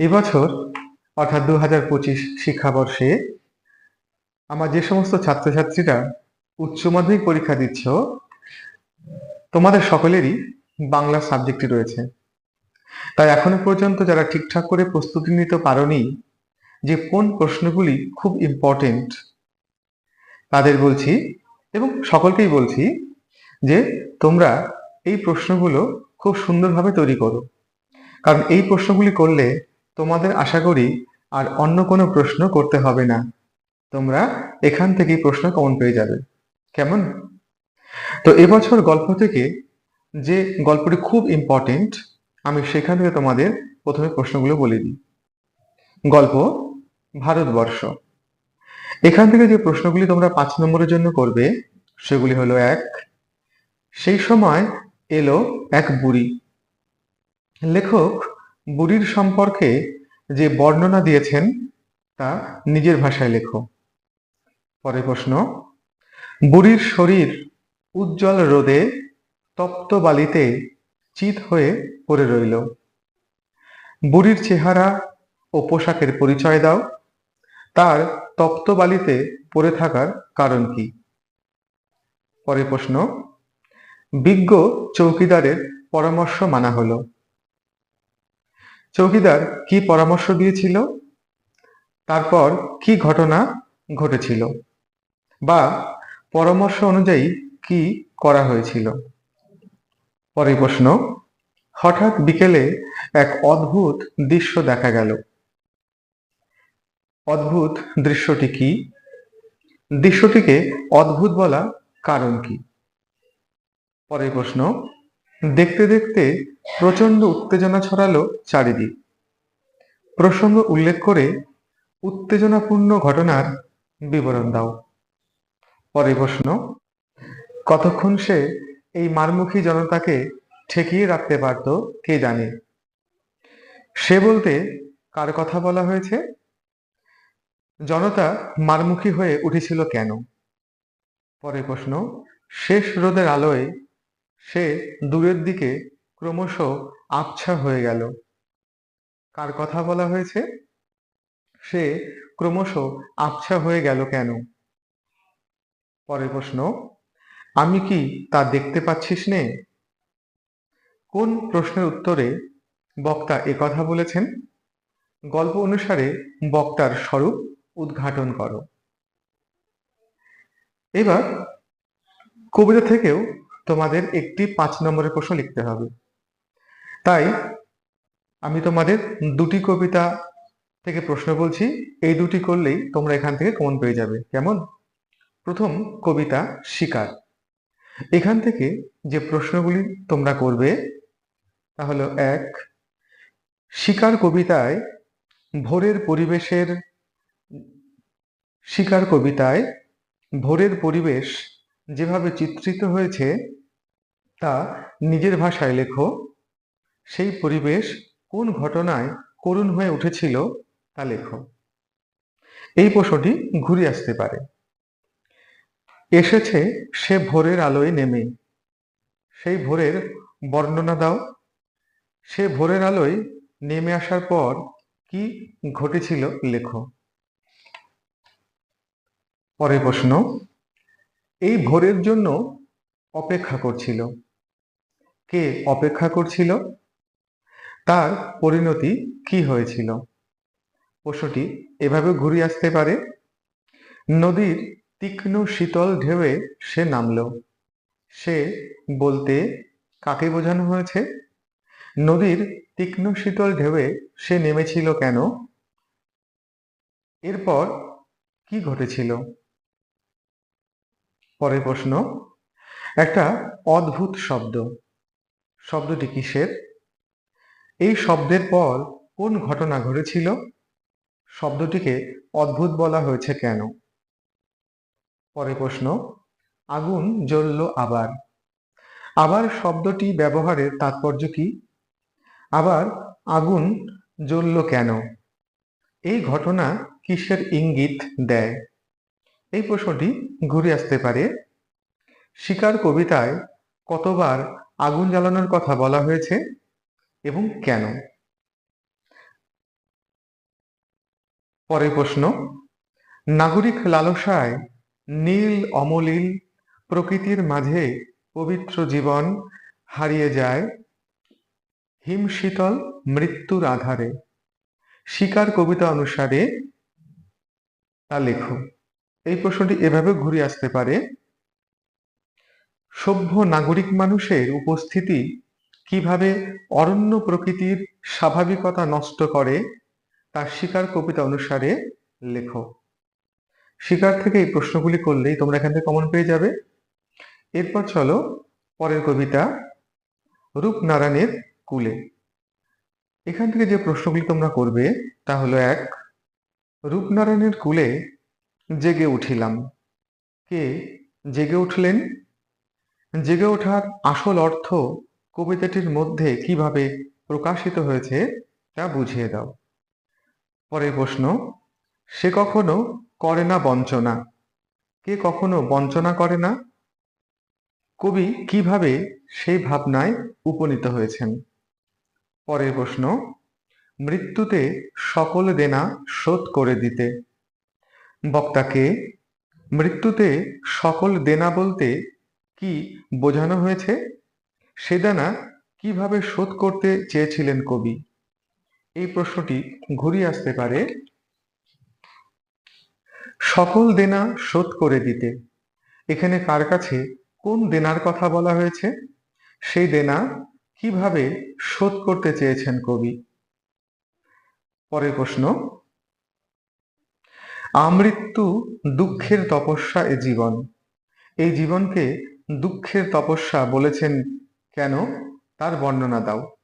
এবছর, অর্থাৎ দু হাজার পঁচিশ শিক্ষাবর্ষে, আমার যে সমস্ত ছাত্রছাত্রীরা উচ্চ মাধ্যমিক পরীক্ষা দিচ্ছ, তোমাদের সকলেরই বাংলা সাবজেক্টটি রয়েছে। তাই এখনও পর্যন্ত যারা ঠিকঠাক করে প্রস্তুতি নিতে পারোনি, যে কোন প্রশ্নগুলি খুব ইম্পর্টেন্ট তাদের বলছি এবং সকলকেই বলছি যে তোমরা এই প্রশ্নগুলো খুব সুন্দরভাবে তৈরি করো। কারণ এই প্রশ্নগুলি করলে তোমাদের আশা করি আর অন্য কোনো প্রশ্ন করতে হবে না। তোমরা এখান থেকেই প্রশ্ন কমন পেয়ে যাবে। কেমন? তো এবছর গল্প থেকে যে গল্পটি খুব ইম্পর্টেন্ট আমি সেখান থেকে তোমাদের প্রথমে প্রশ্নগুলো বলে দিই। গল্প, ভারতবর্ষ। এখান থেকে যে প্রশ্নগুলি তোমরা পাঁচ নম্বরের জন্য করবে, সেগুলি হলো এক, সেই সময় এলো এক বুড়ি। লেখক বুড়ির সম্পর্কে যে বর্ণনা দিয়েছেন, তা নিজের ভাষায় লেখো। পরের প্রশ্ন, বুড়ির শরীর উজ্জ্বল রোদে তপ্ত বালিতে চিত হয়ে পড়ে রইল। বুড়ির চেহারা ও পোশাকের পরিচয় দাও। তার তপ্ত বালিতে পড়ে থাকার কারণ কি? পরের প্রশ্ন, বিজ্ঞ চৌকিদারের পরামর্শ মানা হলো। চৌকিদার কি পরামর্শ দিয়েছিল? তারপর কি ঘটনা ঘটেছিল? বা পরামর্শ অনুযায়ী কি করা হয়েছিল? পরের প্রশ্ন, হঠাৎ বিকেলে এক অদ্ভুত দৃশ্য দেখা গেল। অদ্ভুত দৃশ্যটি কি? দৃশ্যটিকে অদ্ভুত বলা কারণ কি? পরের প্রশ্ন দেখতে দেখতে প্রচণ্ড উত্তেজনা ছড়ালো চারিদিক। প্রসঙ্গ উল্লেখ করে উত্তেজনাপূর্ণ ঘটনার বিবরণ দাও। পরে প্রশ্ন, কতক্ষণ সে এই মারমুখী জনতাকে ঠেকিয়ে রাখতে পারত, কে জানে? সে বলতে কার কথা বলা হয়েছে? জনতা মারমুখী হয়ে উঠেছিল কেন? পরে প্রশ্ন, শেষ রোদের আলোয় সে দূরের দিকে ক্রমশ আবছা হয়ে গেল। কার কথা বলা হয়েছে? সে ক্রমশ আবছা হয়ে গেল কেন? পরের প্রশ্ন, আমি কি তা দেখতে পাচ্ছিস নে? কোন প্রশ্নের উত্তরে বক্তা এ কথা বলেছেন? গল্প অনুসারে বক্তার স্বরূপ উদ্ঘাটন করো। এবার কবিতা থেকেও তোমাদের একটি পাঁচ নম্বরের প্রশ্ন লিখতে হবে। তাই আমি তোমাদের দুটি কবিতা থেকে প্রশ্ন বলছি। এই দুটি করলেই তোমরা এখান থেকে কমন পেয়ে যাবে। কেমন? প্রথম কবিতা, শিকার। এখান থেকে যে প্রশ্নগুলি তোমরা করবে, তা হলো এক, শিকার কবিতায় ভোরের পরিবেশের, শিকার কবিতায় ভোরের পরিবেশ যেভাবে চিত্রিত হয়েছে তা নিজের ভাষায় লেখো। সেই পরিবেশ কোন ঘটনায় করুণ হয়ে উঠেছিল তা লেখো। এই প্রশ্নটি ঘুরে আসতে পারে। এসেছে সে ভোরের আলোয় নেমে। সেই ভোরের বর্ণনা দাও। সে ভোরের আলোয় নেমে আসার পর কি ঘটেছিল লেখো। পরের প্রশ্ন, এই ভোরের জন্য অপেক্ষা করছিল। কে অপেক্ষা করছিল? তার পরিণতি কি হয়েছিল? পশুটি এভাবে ঘুরে আসতে পারে। নদীর তীক্ষ্ণ শীতল ঢেউয়ে সে নামলো। সে বলতে কাকে বোঝানো হয়েছে? নদীর তীক্ষ্ণ শীতল ঢেউয়ে সে নেমেছিল কেন? এরপর কি ঘটেছিল? পরের প্রশ্ন, একটা অদ্ভুত শব্দ। শব্দটি কিসের? এই শব্দের পর কোন ঘটনা ঘটেছিল? শব্দটিকে অদ্ভুত বলা হয়েছে কেন? পরে প্রশ্ন, আগুন জ্বলল আবার। আবার শব্দটি ব্যবহারের তাৎপর্য কি? আবার আগুন জ্বলল কেন? এই ঘটনা কিসের ইঙ্গিত দেয়? এই প্রশ্নটি ঘুরে আসতে পারে। শিকার কবিতায় কতবার আগুন জ্বালানোর কথা বলা হয়েছে এবং কেন? পরের প্রশ্ন, নাগরিক লালসায় নীল অমলিল প্রকৃতির মাঝে পবিত্র জীবন হারিয়ে যায় হিমশীতল মৃত্যুর আধারে। শিকার কবিতা অনুসারে তা লেখো। এই প্রশ্নটি এভাবে ঘুরে আসতে পারে। সভ্য নাগরিক মানুষের উপস্থিতি কীভাবে অরণ্য প্রকৃতির স্বাভাবিকতা নষ্ট করে তার শিকার কবিতা অনুসারে লেখো। শিকার থেকে এই প্রশ্নগুলি করলেই তোমরা এখান থেকে কমন পেয়ে যাবে। এরপর চলো পরের কবিতা রূপনারায়ণের কুলে। এখান থেকে যে প্রশ্নগুলি তোমরা করবে, তা হলো এক, রূপনারায়ণের কুলে জেগে উঠিলাম। কে জেগে উঠলেন? জেগে ওঠার আসল অর্থ কবিতাটির মধ্যে কীভাবে প্রকাশিত হয়েছে তা বুঝিয়ে দাও। পরের প্রশ্ন, সে কখনো করে না বঞ্চনা? কে কখনো বঞ্চনা করে না? কবি কীভাবে সেই ভাবনায় উপনীত হয়েছেন? পরের প্রশ্ন, মৃত্যুতে সকল দেনা শোধ করে দিতে। বক্তাকে, মৃত্যুতে সকল দেনা বলতে কি বোঝানো হয়েছে? সে দেনা কীভাবে শোধ করতে চেয়েছিলেন কবি? এই প্রশ্নটি ঘুরিয়ে আসতে পারে। সকল দেনা শোধ করে দিতে। এখানে কার কাছে কোন দেনার কথা বলা হয়েছে? সেই দেনা কীভাবে শোধ করতে চেয়েছেন কবি? পরের প্রশ্ন। আমৃত্যু দুঃখের তপস্যা এ জীবন। এই জীবনকে দুঃখের তপস্যা বলেছেন কেন? তার বর্ণনা দাও।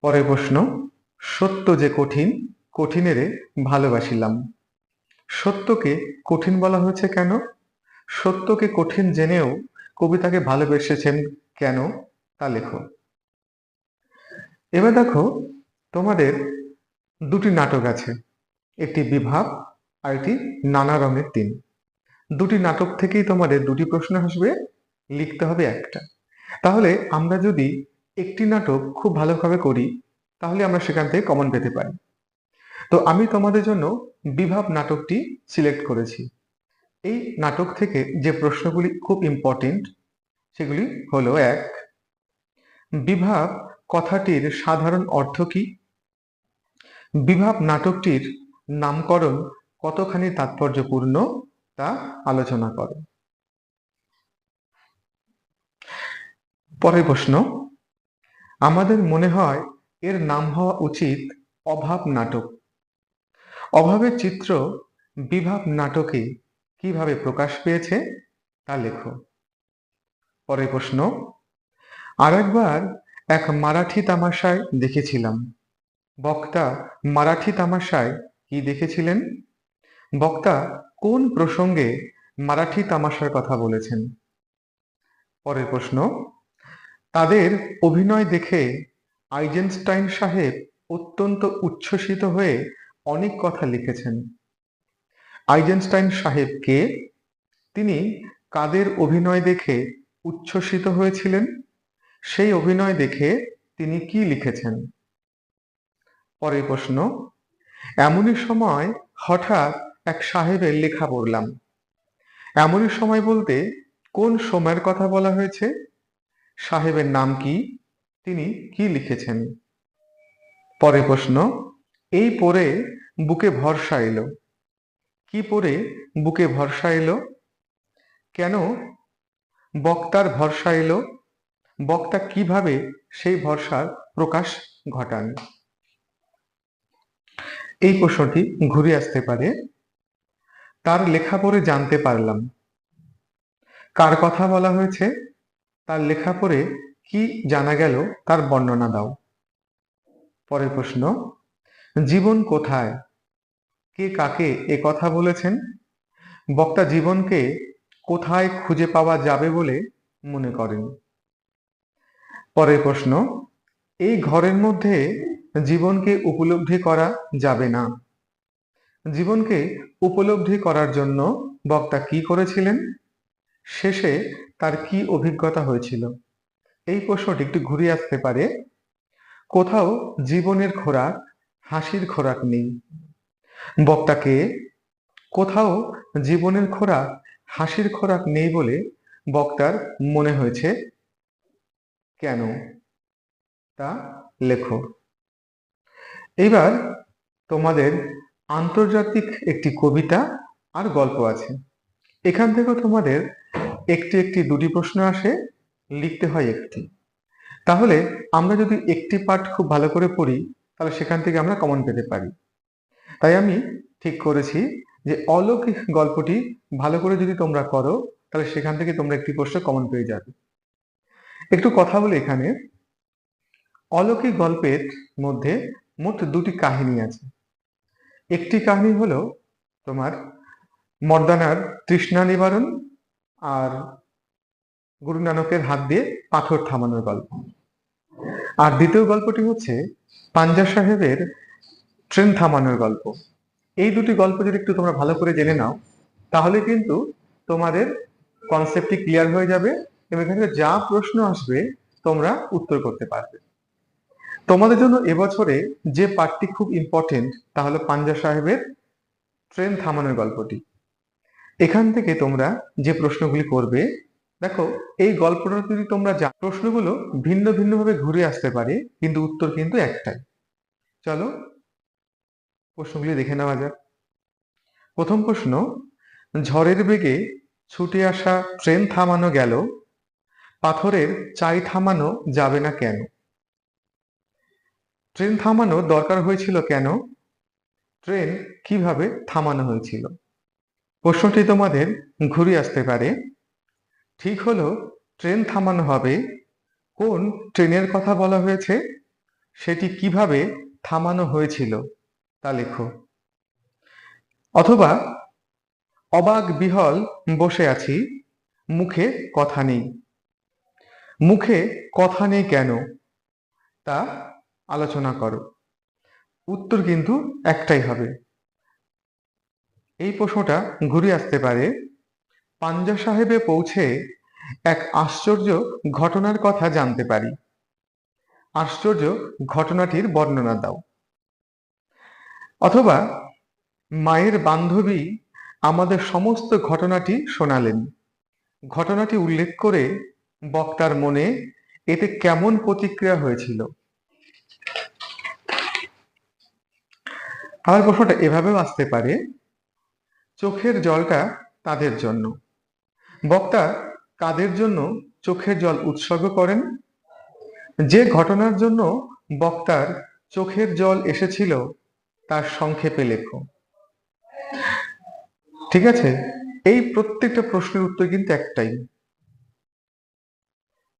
পরের প্রশ্ন, সত্য যে কঠিন, কঠিনেরে ভালোবাসিলাম। সত্যকে কঠিন বলা হয়েছে কেন? সত্যকে কঠিন জেনেও কবি তাকে ভালোবেসেছেন কেন? তা লেখো। এবার দেখো, তোমাদের দুটি নাটক আছে, একটি বিভাব আর একটি নানা রঙের দিন দুটি নাটক থেকেই তোমাদের দুটি প্রশ্ন আসবে, লিখতে হবে একটা। তাহলে আমরা যদি একটি নাটক খুব ভালোভাবে করি, তাহলে আমরা সেখান থেকে কমন পেতে পারি। তো আমি তোমাদের জন্য বিভাব নাটকটি সিলেক্ট করেছি। এই নাটক থেকে যে প্রশ্নগুলি খুব ইম্পর্টেন্ট সেগুলি হলো এক, বিভাব কথাটির সাধারণ অর্থ কি? বিভাব নাটকটির নামকরণ কতখানি তাৎপর্যপূর্ণ? তা আলোচনা করো। পরের প্রশ্ন, আমাদের মনে হয় এর নাম হওয়া উচিত অভাব নাটক। অভাবের চিত্র বিভাব নাটকে কীভাবে প্রকাশ পেয়েছে তা লেখো। পরের প্রশ্ন, আরেকবার এক মারাঠি তামাশায় দেখেছিলাম। বক্তা মারাঠি তামাশায় কি দেখেছিলেন? বক্তা কোন প্রসঙ্গে মারাঠি তামাশার কথা বলেছেন? পরের প্রশ্ন, তাদের অভিনয় দেখে আইজেনস্টাইন সাহেব অত্যন্ত উচ্ছ্বসিত হয়ে অনেক কথা লিখেছেন। আইজেনস্টাইন সাহেব কে তিনি কাদের অভিনয় দেখে উচ্ছ্বসিত হয়েছিলেন? সেই অভিনয় দেখে তিনি কি লিখেছেন? পরের প্রশ্ন, এমনই সময় হঠাৎ এক সাহেবের লেখা পড়লাম। এমনই সময় বলতে কোন সময়ের কথা বলা হয়েছে? সাহেবের নাম কি? তিনি কি লিখেছেন? পরে প্রশ্ন, এই পরে বুকে ভরসা এলো। কি পরে বুকে ভরসা এলো? কেন বক্তার ভরসা এলো? বক্তা কীভাবে সেই ভরসার প্রকাশ ঘটান? এই প্রশ্নটি ঘুরে আসতে পারে তার লেখা পড়ে জানতে পারলাম। কার কথা বলা হয়েছে? তার লেখা পড়ে কি জানা গেল? তার বর্ণনা দাও। পরের প্রশ্ন, জীবন কোথায়? কে কাকে এ কথা বলেছেন? বক্তা জীবনকে কোথায় খুঁজে পাওয়া যাবে বলে মনে করেন। পরের প্রশ্ন, এই ঘরের মধ্যে জীবনকে উপলব্ধি করা যাবে না। জীবনকে উপলব্ধি করার জন্য বক্তা কি করেছিলেন? শেষে তার কি অভিজ্ঞতা হয়েছিল? এই প্রশ্নটি একটু ঘুরিয়ে আসতে পারে। কোথাও জীবনের খোরাক, হাসির খোরাক নেই। বক্তাকে কোথাও জীবনের খোরাক, হাসির খোরাক নেই বলে বক্তার মনে হয়েছে। কেন? তা লেখো। এবার তোমাদের আন্তর্জাতিক একটি কবিতা আর গল্প আছে। এখান থেকে তোমাদের একটি একটি দুটি প্রশ্ন আসে, লিখতে হয় একটি। তাহলে আমরা যদি একটি পাঠ খুব ভালো করে পড়ি, তাহলে সেখান থেকে আমরা কমন পেতে পারি। তাই আমি ঠিক করেছি যে অলৌকিক গল্পটি ভালো করে যদি তোমরা করো, তাহলে সেখান থেকে তোমরা একটি প্রশ্ন কমন পেয়ে যাবে। একটু কথা বলি এখানে। অলৌকিক গল্পের মধ্যে মোট দুটি কাহিনী আছে। একটি কাহিনী হলো তোমার মর্দানার তৃষ্ণা নিবারণ আর গুরু নানকের হাত দিয়ে পাথর থামানোর গল্প। আর দ্বিতীয় গল্পটি হচ্ছে পাঞ্জা সাহেবের ট্রেন থামানোর গল্প। এই দুটি গল্প যদি একটু তোমরা ভালো করে জেনে নাও, তাহলে কিন্তু তোমাদের কনসেপ্টটি ক্লিয়ার হয়ে যাবে এবং এখানে যা প্রশ্ন আসবে তোমরা উত্তর করতে পারবে। তোমাদের জন্য এবছরে যে পার্টটি খুব ইম্পর্টেন্ট তা হলো পাঞ্জা সাহেবের ট্রেন থামানোর গল্পটি। এখান থেকে তোমরা যে প্রশ্নগুলি করবে, দেখো, এই গল্পটা যদি তোমরা যা প্রশ্নগুলো ভিন্ন ভিন্নভাবে ঘুরে আসতে পারে, কিন্তু উত্তর কিন্তু একটাই। চলো, প্রশ্নগুলি দেখে নেওয়া যাক। প্রথম প্রশ্ন, ঝড়ের বেগে ছুটে আসা ট্রেন থামানো গেল, পাথরের চাই থামানো যাবে না কেন? ট্রেন থামানো দরকার হয়েছিল কেন? ট্রেন কীভাবে থামানো হয়েছিল? প্রশ্নটি তোমাদের ঘুরে আসতে পারে। ঠিক হলো, ট্রেন থামানো হবে। কোন ট্রেনের কথা বলা হয়েছে? সেটি কীভাবে থামানো হয়েছিল? তা লেখো। অথবা, অবাক বিহল বসে আছি, মুখে কথা নেই। মুখে কথা নেই কেন? তা আলোচনা করো। উত্তর কিন্তু একটাই হবে। এই প্রশ্নটা ঘুরে আসতে পারে, পাঞ্জা সাহেবে পৌঁছে এক আশ্চর্য ঘটনার কথা জানতে পারি। আশ্চর্য ঘটনাটির বর্ণনা দাও। অথবা মায়ের বান্ধবী আমাদের সমস্ত ঘটনাটি শোনালেন। ঘটনাটি উল্লেখ করে বক্তার মনে এতে কেমন প্রতিক্রিয়া হয়েছিল? আমার প্রশ্নটা এভাবেও আসতে পারে, চোখের জলটা তাদের জন্য? বক্তা, কাদের জন্য চোখের জল উৎসর্গ করেন? যে ঘটনার জন্য বক্তার চোখের জল এসেছিল, তার সংক্ষেপে লেখো। ঠিক আছে? এই প্রত্যেকটা প্রশ্নের উত্তর কিন্তু একটাই।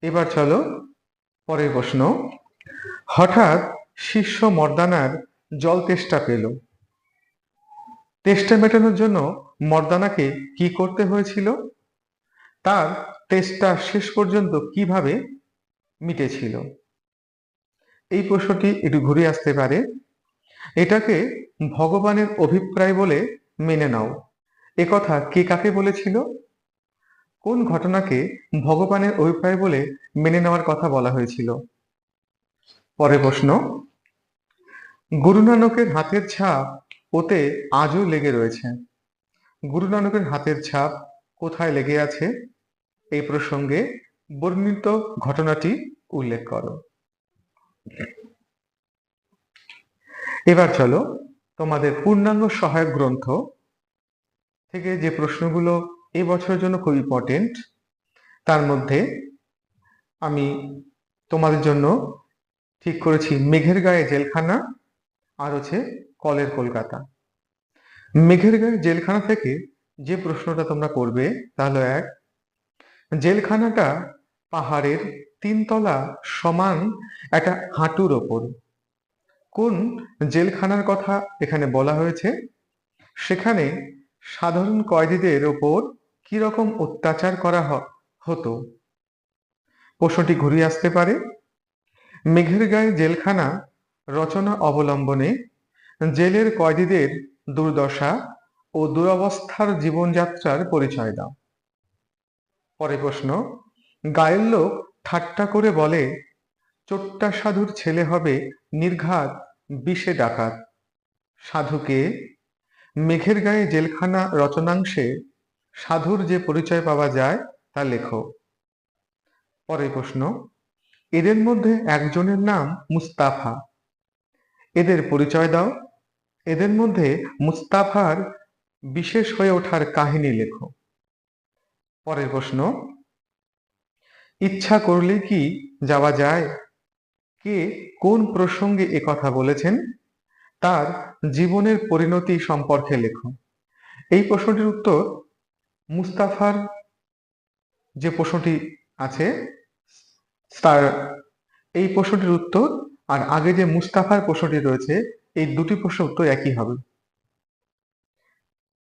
এবার চলো পরের প্রশ্ন। হঠাৎ শিষ্য মর্দানার জল তেষ্টা পেল। তেষ্টা মেটানোর জন্য মর্দানাকে কি করতে হয়েছিল? তার তেষ্টা শেষ পর্যন্ত কীভাবে মিটেছিল? এই প্রশ্নটি একটু ঘুরে আসতে পারে। এটাকে ভগবানের অভিপ্রায় বলে মেনে নাও। কথা কে কাকে বলেছিল? কোন ঘটনাকে ভগবানের অভিপ্রায় বলে মেনে নেওয়ার কথা বলা হয়েছিল? পরে প্রশ্ন গুরু নানকের হাতের ছাপ ওতে আজও লেগে রয়েছে। গুরু নানকের হাতের ছাপ কোথায় লেগে আছে? এই প্রসঙ্গে বর্ণিত ঘটনাটি উল্লেখ করো। এবার চলো তোমাদের পূর্ণাঙ্গ সহায়ক গ্রন্থ থেকে যে প্রশ্নগুলো এই বছরের জন্য খুব ইম্পর্টেন্ট তার মধ্যে আমি তোমাদের জন্য ঠিক করেছি মেঘের গায়ে জেলখানা আর হচ্ছে কলের কলকাতা। মেঘের গায়ে জেলখানা থেকে যে প্রশ্নটা তোমরা করবে তাহলে এক, জেলখানাটা পাহাড়ের তিনতলা সমান একটা হাঁটুর ওপর। কোন জেলখানার কথা এখানে বলা হয়েছে? সেখানে সাধারণ কয়েদিদের ওপর রকম অত্যাচার করা হতো? প্রশ্নটি ঘুরিয়ে আসতে পারে। মেঘের গায়ে জেলখানা রচনা অবলম্বনে জেলের কয়েদিদের দুর্দশা ও দুরবস্থার জীবনযাত্রার পরিচয় দাও। পরে প্রশ্ন, গায়ের লোক ঠাট্টা করে বলে, চোট্টা সাধুর ছেলে হবে নির্ঘাত বিষে ডাকাত। সাধুকে মেঘের গায়ে জেলখানা রচনাংশে সাধুর যে পরিচয় পাওয়া যায় তা লেখো। পরের প্রশ্ন, এদের মধ্যে একজনের নাম মুস্তাফা। এদের পরিচয় দাও। এদের মধ্যে মুস্তাফার বিশেষ হয়ে ওঠার কাহিনী লেখো। পরের প্রশ্ন, ইচ্ছা করলে কি যাওয়া যায়? কে কোন প্রসঙ্গে এ কথা বলেছেন? তার জীবনের পরিণতি সম্পর্কে লেখো। এই প্রশ্নটির উত্তর, মুস্তাফার যে প্রশ্নটি আছে, তার এই প্রশ্নটির উত্তর আর আগে যে মুস্তাফার প্রশ্নটি রয়েছে, এই দুটি প্রশ্ন উত্তর একই হবে।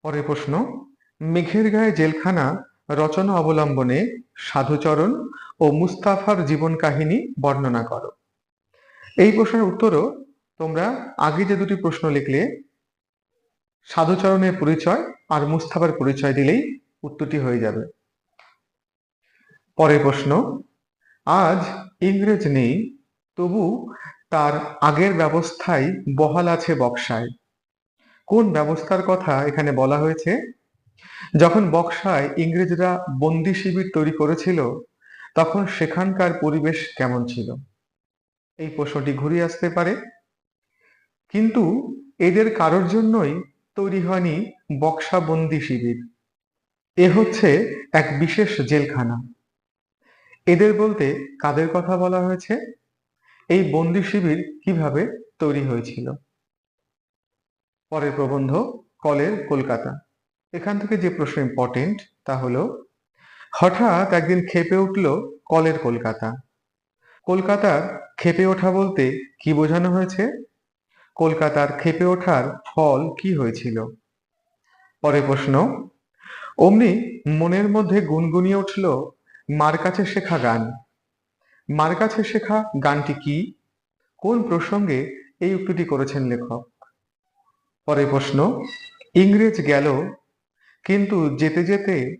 পরের প্রশ্ন, মেঘের গায়ে জেলখানা রচনা অবলম্বনে সাধুচরণ ও মুস্তাফার জীবন কাহিনী বর্ণনা করো। এই প্রশ্নের উত্তরও তোমরা আগে যে দুটি প্রশ্ন লিখলে, সাধুচরণের পরিচয় আর মুস্তাফার পরিচয় দিলেই উত্তরটি হয়ে যাবে। পরের প্রশ্ন, আজ ইংরেজ নেই, তবু তার আগের ব্যবস্থায় বহাল আছে বক্সায়। কোন ব্যবস্থার কথা এখানে বলা হয়েছে? যখন বক্সায় ইংরেজরা বন্দি শিবির তৈরি করেছিল, তখন সেখানকার পরিবেশ কেমন ছিল? এই প্রশ্নটি ঘুরিয়ে আসতে পারে। কিন্তু এদের কারোর জন্যই তৈরি হয়নি বক্সা বন্দি শিবির। এ হচ্ছে এক বিশেষ জেলখানা। এদের বলতে কাদের কথা বলা হয়েছে? এই বন্দি শিবির কীভাবে তৈরি হয়েছিল? পরের প্রবন্ধ, কলের কলকাতা। এখান থেকে যে প্রশ্ন ইম্পর্টেন্ট তা হলো, হঠাৎ একদিন খেপে উঠল কলের কলকাতা। কলকাতার খেপে ওঠা বলতে কি বোঝানো হয়েছে? কলকাতার খেপে ওঠার ফল কি হয়েছিল? পরের প্রশ্ন, অমনি মনের মধ্যে গুনগুনিয়ে উঠল মার কাছে শেখা গান। মার কাছে শেখা গানটি কি? কোন প্রসঙ্গে এই উক্তিটি করেছেন লেখক? পরের প্রশ্ন, ইংরেজ গেল, কিন্তু যেতে যেতে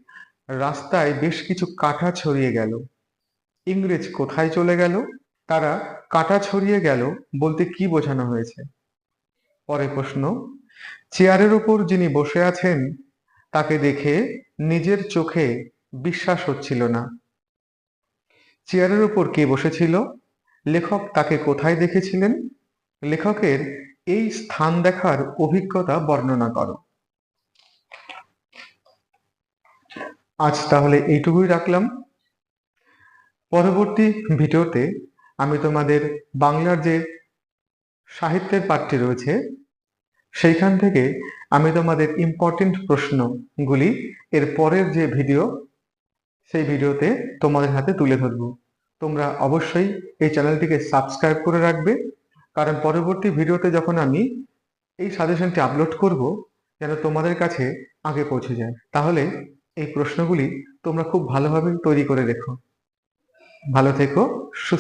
রাস্তায় বেশ কিছু কাঁটা ছড়িয়ে গেল। ইংরেজ কোথায় চলে গেল? তারা কাঁটা ছড়িয়ে গেল বলতে কি বোঝানো হয়েছে? পরে প্রশ্ন, চেয়ারের উপর যিনি বসে আছেন, তাকে দেখে নিজের চোখে বিশ্বাস হচ্ছিল না। চেয়ারের উপর কে বসেছিল? লেখক তাকে কোথায় দেখেছিলেন? লেখকের এই স্থান দেখার অভিজ্ঞতা বর্ণনা করো। আজ তাহলে এইটুকুই রাখলাম। পরবর্তী ভিডিওতে আমি তোমাদের বাংলার যে সাহিত্যের পাঠটি রয়েছে, সেইখান থেকে আমি তোমাদের ইম্পর্টেন্ট প্রশ্নগুলি এর পরের যে ভিডিও সেই ভিডিওতে তোমাদের হাতে তুলে ধরব। তোমরা অবশ্যই এই চ্যানেলটিকে সাবস্ক্রাইব করে রাখবে। কারণ পরবর্তী ভিডিওতে যখন আমি এই সাজেশনটি আপলোড করব, যেন তোমাদের কাছে আগে পৌঁছে যায়। তাহলে এই প্রশ্নগুলি তোমরা খুব ভালোভাবে তৈরি করে রেখো। ভালো থেকো, সুস্থ